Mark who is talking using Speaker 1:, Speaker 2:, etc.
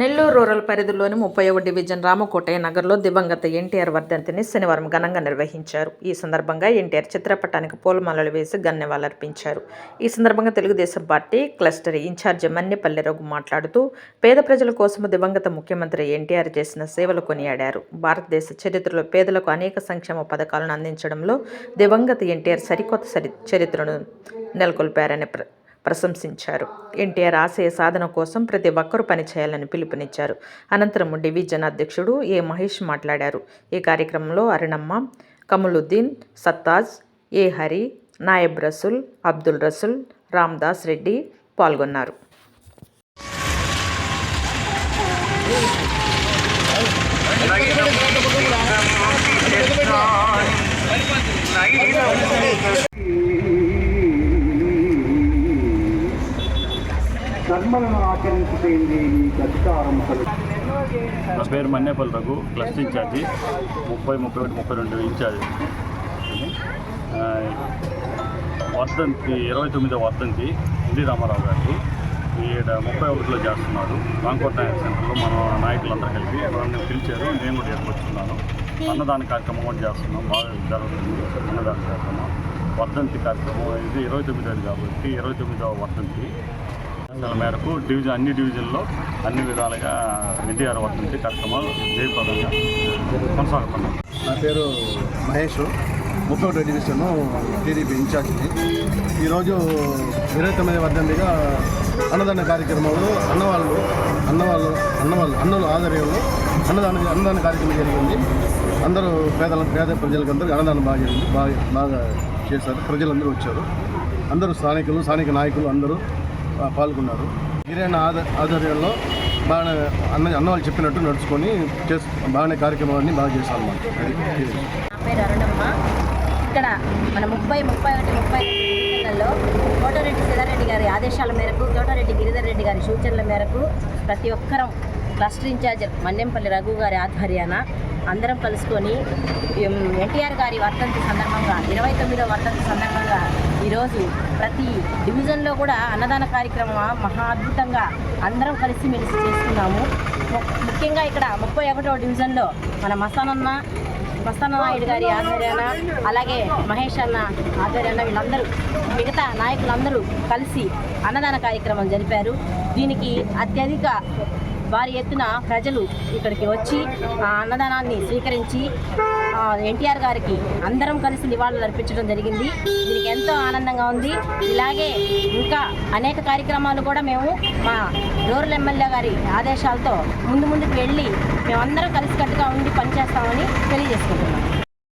Speaker 1: Nellore rural పరిధిలోని ముప్పై ఒకటి డివిజన్ రామకోటయ్య నగర్లో దివంగత ఎన్టీఆర్ వర్ధంతిని శనివారం ఘనంగా నిర్వహించారు. ఈ సందర్భంగా ఎన్టీఆర్ చిత్రపటానికి పూలమాలలు వేసి గన్నెవాలర్పించారు ఈ సందర్భంగా Telugu Desam party cluster incharge Mannepalli Raghu మాట్లాడుతూ పేద ప్రజల కోసం దివంగత ముఖ్యమంత్రి ఎన్టీఆర్ చేసిన సేవలు కొనియాడారు. భారతదేశ చరిత్రలో పేదలకు అనేక సంక్షేమ పథకాలను అందించడంలో దివంగత ఎన్టీఆర్ సరికొత్త సరి చరిత్రను నెలకొల్పారని ప్ర ప్రశంసించారు. ఎన్టీఆర్ ఆశయ సాధన కోసం ప్రతి ఒక్కరూ పనిచేయాలని పిలుపునిచ్చారు. అనంతరం డివిజన్ అధ్యక్షుడు ఏ మహేష్ మాట్లాడారు. ఈ కార్యక్రమంలో అరుణమ్మ కమలుద్దీన్ సత్తాజ్ ఏ హరి నాయబ్ రసూల్ అబ్దుల్ రసూల్ రామ్దాస్ రెడ్డి పాల్గొన్నారు.
Speaker 2: కర్మలను ఆచరించుటేంది అధికారం
Speaker 3: నా పేరు మన్నేపల్లి రఘు క్లస్ ఇన్ఛార్జి ముప్పై ముప్పై ఒకటి ముప్పై రెండు ఇన్ఛార్జి. వర్ధంతి ఇరవై తొమ్మిదో వర్ధంతి ఎన్టీ రామారావు గారికి ఈడ ముప్పై ఒకటిలో చేస్తున్నారు. రాంకోట్ నాయక్ సెంటర్లో మన నాయకులందరూ కలిపి ఎవరిని పిలిచారు. నేను కూడా ఏర్పరుచుకున్నాను అన్నదాన కార్యక్రమం కూడా చేస్తున్నాం. బాగా జరుగుతుంది. అన్నదాన కార్యక్రమం. వర్ధంతి కార్యక్రమం. ఇది ఇరవై తొమ్మిదోది కాబట్టి ఇరవై తొమ్మిదవ వర్ధంతి. దాని మేరకు డివిజన్ అన్ని డివిజన్లో అన్ని విధాలుగా ఎన్టీఆర్ వర్ధంతి కార్యక్రమాలు జయప్రదంగా కొనసాగుతున్నాయి.
Speaker 4: నా పేరు మహేష్. ముప్పై ఒకటి డివిజన్ టీడీపీ ఇన్ఛార్జ్ని ఈరోజు ఇరవై తొమ్మిది వర్ధంతిగా అన్నదాన కార్యక్రమంలో అన్నవాళ్ళు అన్నవాళ్ళు అన్నవాళ్ళు అన్నలు ఆధ్వర్యంలో అన్నదాన అన్నదాన కార్యక్రమం జరిగింది. అందరూ పేదల పేద ప్రజలకు అందరూ అన్నదానం బాగా జరిగింది బాగా బాగా చేశారు. ప్రజలందరూ వచ్చారు. అందరూ స్థానికులు స్థానిక నాయకులు అందరూ పాల్గొన్నారు. గిరైన ఆధ్వర్యంలో బాగానే అన్న అన్న వాళ్ళు చెప్పినట్టు నడుచుకొని చేసు బాగానే కార్యక్రమాన్ని బాగా చేశాను అన్నమాట
Speaker 5: నా పేరు ఇక్కడ మన ముప్పై ముప్పై ఒకటి ముప్పై ఎన్నికల్లో కోటారెడ్డి సిద్ధారెడ్డి గారి ఆదేశాల మేరకు తోటారెడ్డి గిరిధర్ రెడ్డి గారి సూచనల మేరకు ప్రతి ఒక్కరం క్లస్టర్ ఇన్ఛార్జ్ మన్నెంపల్లి రఘు గారి ఆధ్వర్యాన అందరం కలుసుకొని ఎన్టీఆర్ గారి వర్ధంతి సందర్భంగా ఇరవై తొమ్మిదో వర్ధంతి సందర్భంగా ఈరోజు ప్రతి డివిజన్లో కూడా అన్నదాన కార్యక్రమం మహా అద్భుతంగా అందరం కలిసి మెలిసి చేసుకున్నాము ముఖ్యంగా ఇక్కడ ముప్పై ఒకటో డివిజన్లో మన మస్తానన్న మస్తాన నాయుడు గారి ఆధ్వర్యాన అలాగే మహేష్ అన్న ఆధ్వర్యాన వీళ్ళందరూ మిగతా నాయకులందరూ కలిసి అన్నదాన కార్యక్రమం జరిపారు. దీనికి అత్యధిక భారీ ఎత్తున ప్రజలు ఇక్కడికి వచ్చి ఆ అన్నదానాన్ని స్వీకరించి ఎన్టీఆర్ గారికి అందరం కలిసి నివాళులు అర్పించడం జరిగింది. దీనికి ఎంతో ఆనందంగా ఉంది. ఇలాగే ఇంకా అనేక కార్యక్రమాలు కూడా మేము మా రూరల్ ఎమ్మెల్యే గారి ఆదేశాలతో ముందు ముందుకు వెళ్ళి మేమందరం కలిసికట్టుగా ఉండి పనిచేస్తామని తెలియజేసుకుంటున్నాం.